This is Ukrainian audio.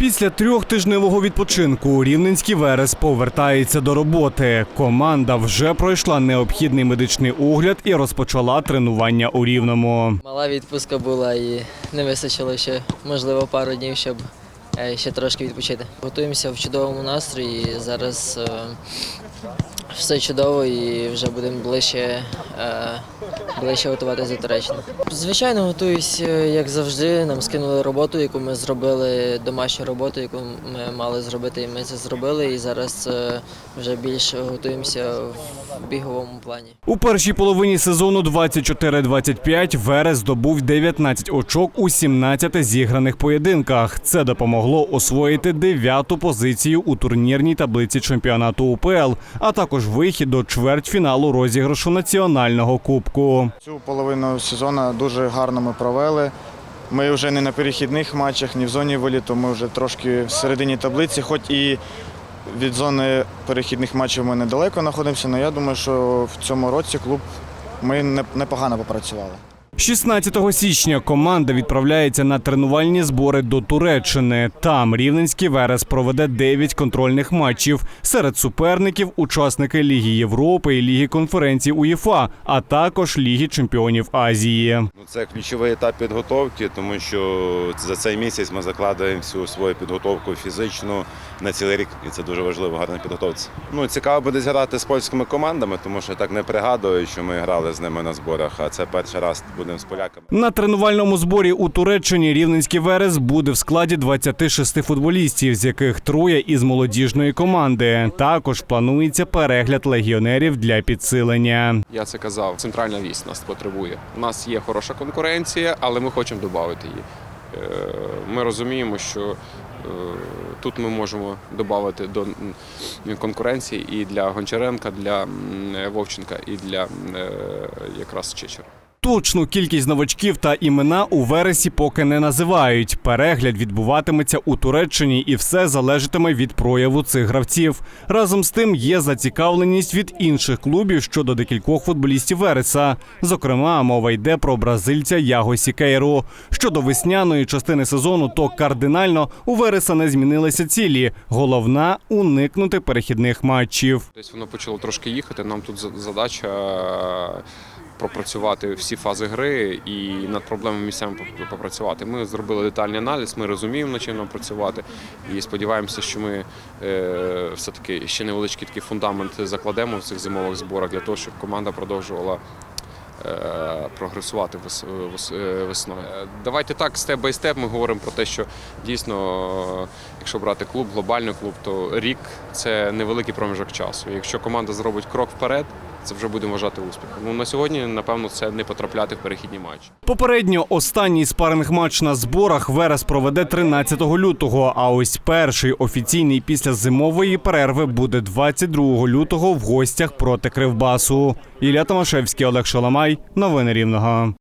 Після трьохтижневого відпочинку Рівненський Верес повертається до роботи. Команда вже пройшла необхідний медичний огляд і розпочала тренування у Рівному. Мала відпустка була і не вистачило ще, можливо, пару днів, щоб е, ще трошки відпочити. Готуємося в чудовому настрої. Зараз е, все чудово і вже будемо ближче, е, ближче готуватися до Туреччини. Звичайно, готуюсь, е, як завжди. Нам скинули роботу, яку ми зробили, домашню роботу, яку ми мали зробити, і ми це зробили. І зараз е, вже більше готуємося в біговому плані. У першій половині сезону 24-25 Верес здобув 19 очок у 17 зіграних поєдинках. Це допомогло освоїти дев'яту позицію у турнірній таблиці чемпіонату УПЛ, а також вихід до чвертьфіналу розіграшу національного кубку. Цю половину сезону дуже гарно ми провели. Ми вже не на перехідних матчах, ні в зоні виліту. Ми вже трошки в середині таблиці, хоч і від зони перехідних матчів ми недалеко знаходимося, але я думаю, що в цьому році клуб ми непогано попрацювали. 16 січня команда відправляється на тренувальні збори до Туреччини. Там Рівненський Верес проведе 9 контрольних матчів серед суперників, учасники Ліги Європи і Ліги конференцій УЄФА, а також Ліги чемпіонів Азії. Ну, це ключовий етап підготовки, тому що за цей місяць ми закладаємо всю свою підготовку фізичну на цілий рік, і це дуже важливо, гарно підготуватися. Ну, цікаво буде зіграти з польськими командами, тому що я так не пригадую, що ми грали з ними на зборах, а це перший раз будемо з поляками. На тренувальному зборі у Туреччині Рівненський Верес буде в складі 26 футболістів, з яких троє із молодіжної команди. Також планується перегляд легіонерів для підсилення. Я це казав, центральна вісь нас потребує. У нас є хороша конкуренція, але ми хочемо додати її. Е, Ми розуміємо, що е, тут ми можемо додати до конкуренції і для Гончаренка, для Вовченка, і для е, якраз Чечера. Точну кількість новачків та імена у вересі поки не називають. Перегляд відбуватиметься у Туреччині, і все залежатиме від прояву цих гравців. Разом з тим є зацікавленість від інших клубів щодо декількох футболістів Вереса. Зокрема, мова йде про бразильця Яго Сікейру. Щодо весняної частини сезону, то кардинально у Вереса не змінилися цілі. Головна уникнути перехідних матчів. Тобто воно почало трошки їхати. Нам тут за- задача пропрацювати всі фази гри і над проблемами місцями попрацювати. Ми зробили детальний аналіз, ми розуміємо, над чим нам працювати, і сподіваємося, що ми е, все-таки ще невеличкий такий фундамент закладемо в цих зимових зборах для того, щоб команда продовжувала. е, Прогресувати е, весною. Давайте так, степ бай степ. Ми говоримо про те, що дійсно, якщо брати клуб, глобальний клуб, то рік це невеликий проміжок часу. Якщо команда зробить крок вперед, це вже будемо вважати успіхом. Ну на сьогодні, напевно, це не потрапляти в перехідні матчі. Попередньо останній спаринг матч на зборах Верес проведе 13 лютого. А ось перший офіційний після зимової перерви буде 22 лютого в гостях проти Кривбасу. Ілля Томашевський, Олег Шаламай. Новини Рівного.